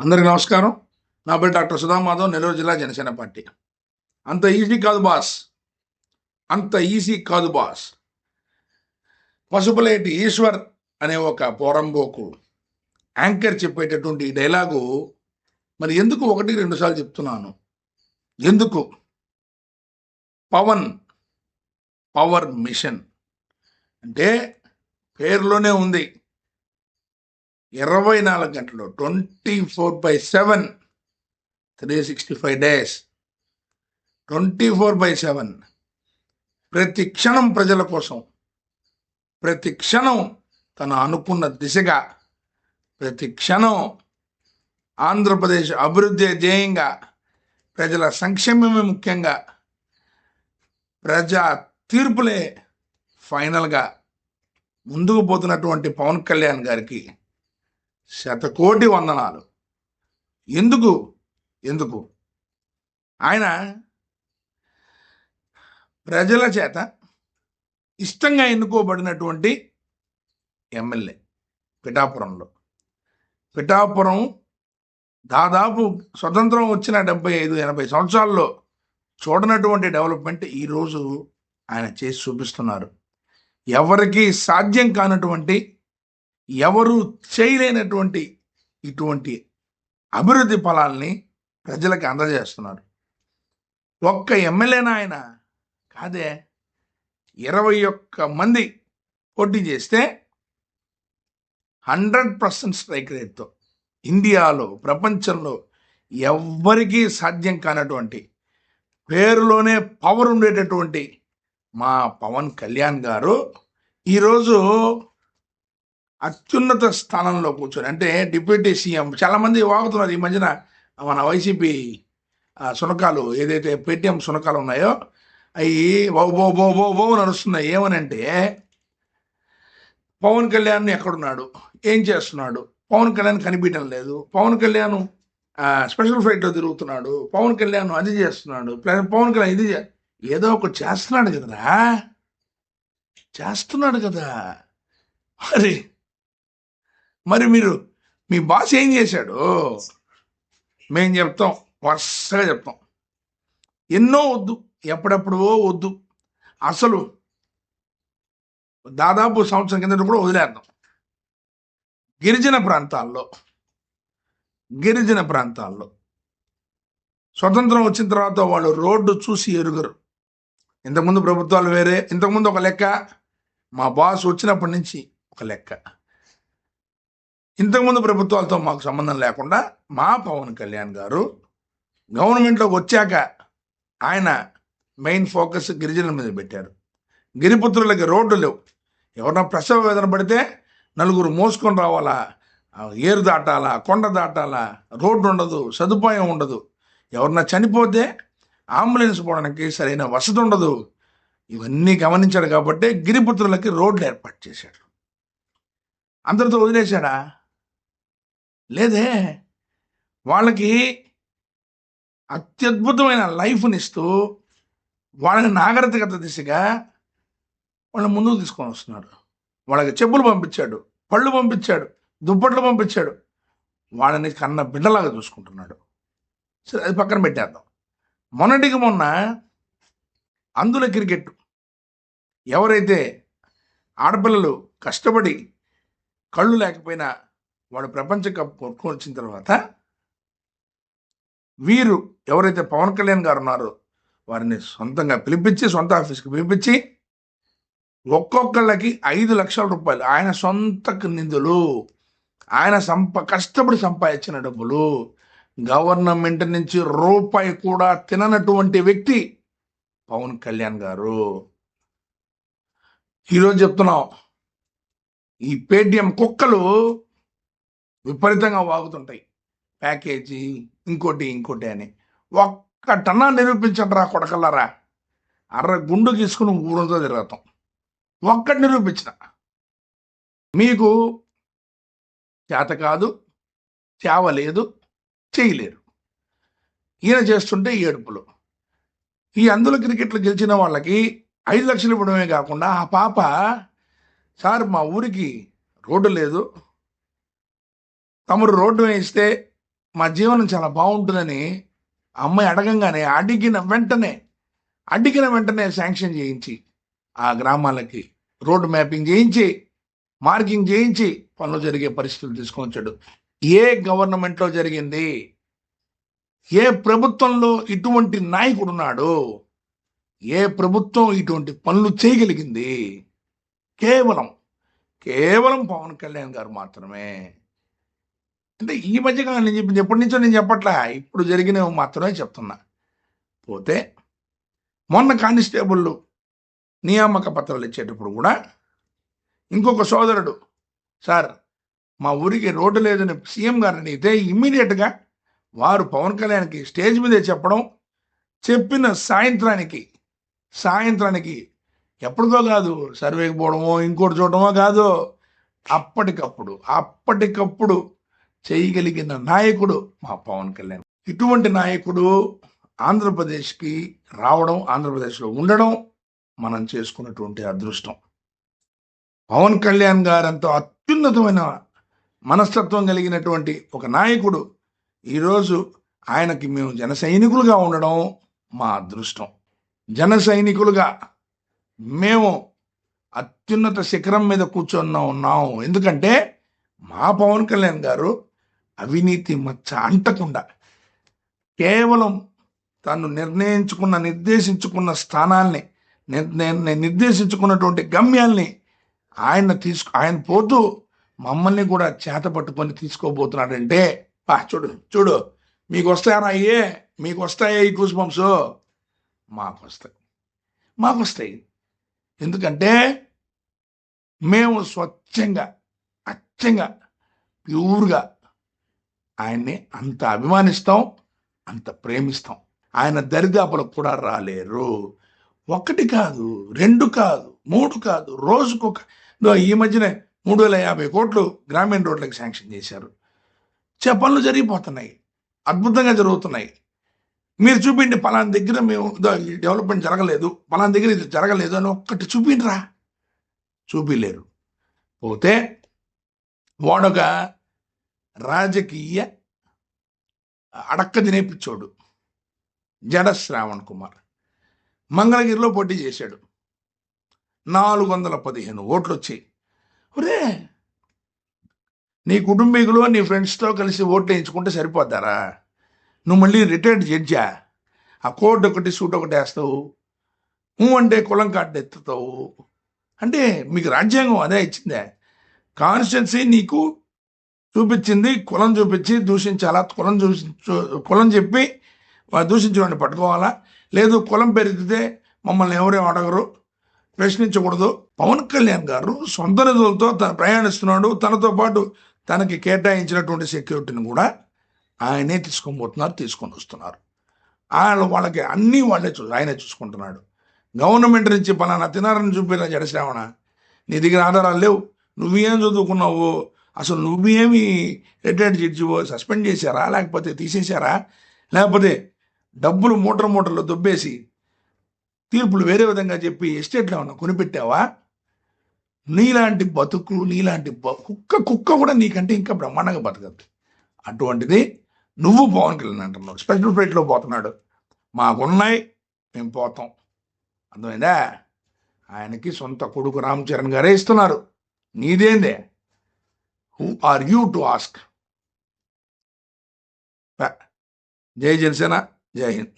అందరికి నమస్కారం. నా పేరు డాక్టర్ సుధామాధవ్ నెల్లూరు జిల్లా జనసేన పార్టీ. అంత ఈజీ కాదు బాస్. అంత ఈజీ కాదు బాస్. పసుపులేటి ఈశ్వర్ అనే ఒక పోరంబోకు యాంకర్ చెప్పేటటువంటి ఈ డైలాగు మరి ఎందుకు ఒకటి రెండుసార్లు చెప్తున్నాను? ఎందుకు? Pawan power mission. అంటే పేరులోనే ఉంది. ఇరవై నాలుగు గంటలు twenty four by seven three sixty five days twenty four by seven. ప్రతి క్షణం ప్రజల కోసం ప్రతి క్షణం తను అనుకున్న దిశగా ప్రతి క్షణం ఆంధ్రప్రదేశ్ అభివృద్ధి ధ్యేయంగా ప్రజల సంక్షేమమే ముఖ్యంగా ప్రజా తీర్పులే ఫైనల్గా ముందుకు పోతున్నటువంటి పవన్ కళ్యాణ్ గారికి శతకోటి వందనాలు. ఎందుకు? ఎందుకు? ఆయన ప్రజల చేత ఇష్టంగా ఎన్నుకోబడినటువంటి ఎమ్మెల్యే పిఠాపురంలో. పిఠాపురం దాదాపు స్వతంత్రం వచ్చిన డెబ్బై ఐదు ఎనభై సంవత్సరాల్లో చూడనటువంటి డెవలప్మెంట్ ఈరోజు ఆయన చేసి చూపిస్తున్నారు. ఎవరికీ సాధ్యం కానటువంటి ఎవరు చేయలేనటువంటి ఇటువంటి అభివృద్ధి ఫలాల్ని ప్రజలకు అందజేస్తున్నారు. ఒక్క ఎమ్మెల్యేనా ఆయన? కాదే. ఇరవై ఒక్క మంది పోటీ చేస్తే హండ్రెడ్ పర్సెంట్ స్ట్రైక్ రేట్తో ఇండియాలో ప్రపంచంలో ఎవ్వరికీ సాధ్యం కానటువంటి పేరులోనే పవర్ ఉండేటటువంటి మా పవన్ కళ్యాణ్ గారు ఈరోజు అత్యున్నత స్థానంలో కూర్చొని అంటే డిప్యూటీ సీఎం చాలామంది వాగుతున్నారు ఈ మధ్యన మన వైసీపీ శునకాలు సునకాలు ఏదైతే పేటిఎం సునకాలు ఉన్నాయో అవి బో బో బో బో బో నడుస్తున్నాయి ఏమనంటే పవన్ కళ్యాణ్ ఎక్కడున్నాడు? ఏం చేస్తున్నాడు? పవన్ కళ్యాణ్ కనిపించడం లేదు. పవన్ కళ్యాణ్ స్పెషల్ ఫ్లైట్లో తిరుగుతున్నాడు. పవన్ కళ్యాణ్ అది చేస్తున్నాడు. ప్లస్ పవన్ కళ్యాణ్ ఇది ఏదో ఒకటి చేస్తున్నాడు కదరా. చేస్తున్నాడు కదా. మరి మరి మీరు మీ బాస్ ఏం చేశాడు? మేము చెప్తాం వరుసగా చెప్తాం. ఎన్నో వద్దు ఎప్పుడెప్పుడో వద్దు. అసలు దాదాపు సంవత్సరం కిందట కూడా వదిలేద్దాం. గిరిజన ప్రాంతాల్లో గిరిజన ప్రాంతాల్లో స్వతంత్రం వచ్చిన తర్వాత వాళ్ళు రోడ్డు చూసి ఎరుగరు. ఇంతకుముందు ప్రభుత్వాలు వేరే ఇంతకుముందు ఒక లెక్క. మా బాస్ వచ్చినప్పటి నుంచి ఒక లెక్క. ఇంతకుముందు ప్రభుత్వాలతో మాకు సంబంధం లేకుండా మా పవన్ కళ్యాణ్ గారు గవర్నమెంట్లోకి వచ్చాక ఆయన మెయిన్ ఫోకస్ గిరిజనుల మీద పెట్టారు. గిరిపుత్రులకి రోడ్డు లేవు. ఎవరన్నా ప్రసవ వేదన పడితే నలుగురు మోసుకొని రావాలా? ఏరు దాటాలా? కొండ దాటాలా? రోడ్డు ఉండదు సదుపాయం ఉండదు. ఎవరన్నా చనిపోతే అంబులెన్స్ పోవడానికి సరైన వసతి ఉండదు. ఇవన్నీ గమనించాడు కాబట్టి గిరిపుత్రులకి రోడ్లు ఏర్పాటు చేశాడు. అందరితో వదిలేశాడా? లేదే. వాళ్ళకి అత్యద్భుతమైన లైఫ్ని ఇస్తూ వాళ్ళని నాగరికత దిశగా వాళ్ళని ముందుకు తీసుకొని వస్తున్నాడు. వాళ్ళకి చెప్పులు పంపించాడు పళ్ళు పంపించాడు దుప్పట్లు పంపించాడు. వాళ్ళని కన్న బిడ్డలాగా చూసుకుంటున్నాడు. సరే అది పక్కన పెట్టేద్దాం. మొన్నటికి మొన్న అందుల క్రికెట్. ఎవరైతే ఆడపిల్లలు కష్టపడి కళ్ళు లేకపోయినా వాడు ప్రపంచ కప్ కొట్టుకొని వచ్చిన తర్వాత వీరు ఎవరైతే పవన్ కళ్యాణ్ గారు ఉన్నారో వారిని సొంతంగా పిలిపించి సొంత ఆఫీస్కి పిలిపించి ఒక్కొక్కళ్ళకి ఐదు లక్షల రూపాయలు ఆయన సొంత నిధులు ఆయన సంప కష్టపడి సంపాదించిన డబ్బులు గవర్నమెంట్ నుంచి రూపాయి కూడా తిననటువంటి వ్యక్తి పవన్ కళ్యాణ్ గారు. ఈరోజు చెప్తున్నాం ఈ పేటిఎం కుక్కలు విపరీతంగా వాగుతుంటాయి. ప్యాకేజీ ఇంకోటి ఇంకోటి అని. ఒక్క టన్నా నిరూపించండి రా కొడకల్లారా? అర్ర గుండు తీసుకుని ఊరంతా తిరుగుతాం. ఒక్కటి నిరూపించిన. మీకు చేత కాదు చేవలేదు చేయలేరు ఈయన చేస్తుంటే ఏడుపులు. ఈ అందులో క్రికెట్లు గెలిచిన వాళ్ళకి ఐదు లక్షలు ఇవ్వడమే కాకుండా ఆ పాప సార్ మా ఊరికి రోడ్డు లేదు తమరు రోడ్డు వేయిస్తే మా జీవనం చాలా బాగుంటుందని అమ్మాయి అడగంగానే అడిగిన వెంటనే అడిగిన వెంటనే శాంక్షన్ చేయించి ఆ గ్రామాలకి రోడ్డు మ్యాపింగ్ చేయించి మార్కింగ్ చేయించి పనులు జరిగే పరిస్థితులు తీసుకొచ్చాడు ఏ గవర్నమెంట్లో జరిగింది? ఏ ప్రభుత్వంలో ఇటువంటి నాయకుడు ఉన్నాడు? ఏ ప్రభుత్వం ఇటువంటి పనులు చేయగలిగింది? కేవలం కేవలం పవన్ కళ్యాణ్ గారు మాత్రమే. అంటే ఈ మధ్యకాలం నేను చెప్పి ఎప్పటి నుంచో నేను చెప్పట్లా. ఇప్పుడు జరిగినవి మాత్రమే చెప్తున్నా. పోతే మొన్న కానిస్టేబుల్ నియామక పత్రాలు ఇచ్చేటప్పుడు కూడా ఇంకొక సోదరుడు సార్ మా ఊరికి రోడ్డు లేదని సీఎం గారిని అడిగితే ఇమ్మీడియట్గా వారు పవన్ కళ్యాణ్కి స్టేజ్ మీదే చెప్పడం చెప్పిన సాయంత్రానికి సాయంత్రానికి ఎప్పటికో కాదు సర్వేకి పోవడమో ఇంకోటి చూడటమో కాదు అప్పటికప్పుడు అప్పటికప్పుడు చేయగలిగిన నాయకుడు మా పవన్ కళ్యాణ్. ఇటువంటి నాయకుడు ఆంధ్రప్రదేశ్కి రావడం ఆంధ్రప్రదేశ్లో ఉండడం మనం చేసుకున్నటువంటి అదృష్టం. పవన్ కళ్యాణ్ గారంతో అత్యున్నతమైన మనస్తత్వం కలిగినటువంటి ఒక నాయకుడు ఈరోజు ఆయనకి మేము జన సైనికులుగా ఉండడం మా అదృష్టం. జన సైనికులుగా మేము అత్యున్నత శిఖరం మీద కూర్చొని ఉన్నాం. ఎందుకంటే మా పవన్ కళ్యాణ్ గారు అవినీతి మచ్చ అంటకుండా కేవలం తను నిర్ణయించుకున్న నిర్దేశించుకున్న స్థానాల్ని నిర్దేశించుకున్నటువంటి గమ్యాల్ని ఆయన తీసుకు ఆయన పోతూ మమ్మల్ని కూడా చేత పట్టుకొని తీసుకోబోతున్నాడంటే చూడు చూడు మీకు వస్తాయా అయ్యే మీకు వస్తాయే ఈ కూస్ బంప్స్ మాకు వస్తాయి మాకు వస్తాయి ఎందుకంటే మేము స్వచ్ఛంగా అచ్చంగా ప్యూర్గా ఆయన్ని అంత అభిమానిస్తాం అంత ప్రేమిస్తాం. ఆయన దరిదాపులకు కూడా రాలేరు. ఒకటి కాదు రెండు కాదు మూడు కాదు రోజుకొక ఈ మధ్యనే మూడు వేల యాభై కోట్లు గ్రామీణ రోడ్లకు శాంక్షన్ చేశారు. చే పనులు జరిగిపోతున్నాయి. అద్భుతంగా జరుగుతున్నాయి. మీరు చూపిండి పలానా దగ్గర మేము ఇదో డెవలప్మెంట్ జరగలేదు పలానా దగ్గర ఇది జరగలేదు అని ఒక్కటి చూపిండ్రా చూపిలేరు. పోతే వాడొక రాజకీయ అడక్క తినేపిచ్చోడు జడ శ్రావణ్ కుమార్. మంగళగిరిలో పోటీ చేశాడు. నాలుగు వందల పదిహేను ఓట్లు వచ్చాయి ఒరే! నీ కుటుంబీకులు నీ ఫ్రెండ్స్తో కలిసి ఓట్లు వేయించుకుంటే సరిపోద్దారా? నువ్వు మళ్ళీ రిటైర్డ్ జడ్జా? ఆ కోట్ ఒకటి సూట్ ఒకటి వేస్తావు. నువ్వు అంటే కులం కార్డు ఎత్తుతావు. అంటే మీకు రాజ్యాంగం అదే ఇచ్చిందే. కాన్స్టిట్యున్సీ నీకు చూపించింది కులం చూపించి దూషించాలా? కులం చూసి కులం చెప్పి వా- దూషించిన వాడిని పట్టుకోవాలా? లేదు కులం పెరిగితే మమ్మల్ని ఎవరేం అడగరు ప్రశ్నించకూడదు. పవన్ కళ్యాణ్ గారు సొంత నిధులతో తను ప్రయాణిస్తున్నాడు. తనతో పాటు తనకి కేటాయించినటువంటి సెక్యూరిటీని కూడా ఆయనే తీసుకొని పోతున్నారు తీసుకొని వస్తున్నారు. ఆయన వాళ్ళకి అన్నీ వాళ్ళే చూ ఆయనే చూసుకుంటున్నాడు. గవర్నమెంట్ నుంచి పలానా తినారని చూపిన జడశ్రావణ నీ దగ్గర ఆధారాలు లేవు. నువ్వేం చదువుకున్నావు? అసలు నువ్వేమి రిటైర్డ్ జడ్జివో సస్పెండ్ చేశారా? లేకపోతే తీసేశారా? లేకపోతే డబ్బులు మూటలు మూటలు దొబ్బేసి తీర్పులు వేరే విధంగా చెప్పి ఎస్టేట్లో ఏమన్నా కొనిపెట్టావా? నీలాంటి బతుకు నీలాంటి కుక్క కుక్క కూడా నీకంటే ఇంకా బ్రహ్మాండంగా బతకద్దు. అటువంటిది నువ్వు పవన్ కళ్యాణ్ అంటున్నావు. స్పెషల్ ఫ్లైట్లో పోతున్నాడు. మాకున్నాయి మేము పోతాం. అర్థమైందా? ఆయనకి సొంత కొడుకు రామ్ చరణ్ గారే ఇస్తున్నారు. నీదేందే? Who are you to ask? Jai Jansena, Jai Hind.